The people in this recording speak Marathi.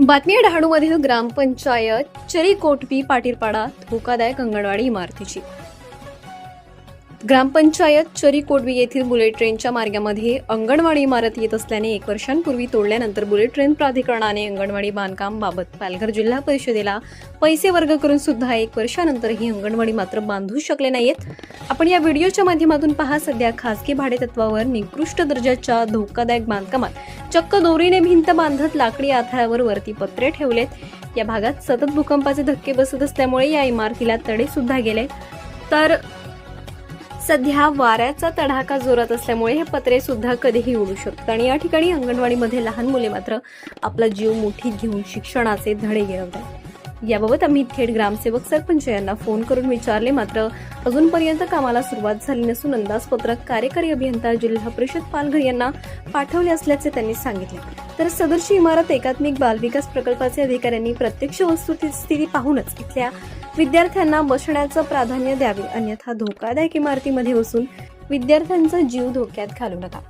बातमी डहाणूमधील ग्रामपंचायत चरीकोटपी पाटीरपाडा धोकादायक अंगणवाडी इमारतीची. ग्रामपंचायत चरीकोटबी येथील बुलेट ट्रेनच्या मार्गामध्ये अंगणवाडी इमारत येत असल्याने एक वर्षांपूर्वी तोडल्यानंतर बुलेट ट्रेन प्राधिकरणाने अंगणवाडी बांधकाम बाबत पालघर जिल्हा परिषदेला पैसे वर्ग करून सुद्धा एक वर्षानंतर ही अंगणवाडी मात्र बांधू शकले नाहीत आपण या व्हिडिओच्या माध्यमातून पहा सध्या खासगी भाडेतत्वावर निकृष्ट दर्जाच्या धोकादायक बांधकामात चक्क दोरीने भिंत बांधत लाकडी आथाळ्यावर वरती पत्रे ठेवलेत. या भागात सतत भूकंपाचे धक्के बसत असल्यामुळे या इमारतीला तडे सुद्धा गेले. तर सध्या वाऱ्याचा तडाखा जोरात असल्यामुळे हे पत्रे सुद्धा कधीही उडू शकतात. आणि या ठिकाणी अंगणवाडीमध्ये लहान मुले मात्र आपला जीव मुठीत घेऊन शिक्षणाचे धडे गिरवतात याबाबत आम्ही थेट ग्रामसेवक सरपंच यांना फोन करून विचारले मात्र अजूनपर्यंत कामाला सुरुवात झाली नसून अंदाजपत्रक कार्यकारी अभियंता जिल्हा परिषद पालघर यांना पाठवले असल्याचे त्यांनी सांगितले. तर सदरची इमारत एकात्मिक बालविकास प्रकल्पाचे अधिकाऱ्यांनी प्रत्यक्ष वस्तुस्थिती पाहूनच इथल्या विद्यार्थ्यांना बसण्याचं प्राधान्य द्यावे अन्यथा धोकादायक इमारतीमध्ये बसून विद्यार्थ्यांचा जीव धोक्यात घालू नका.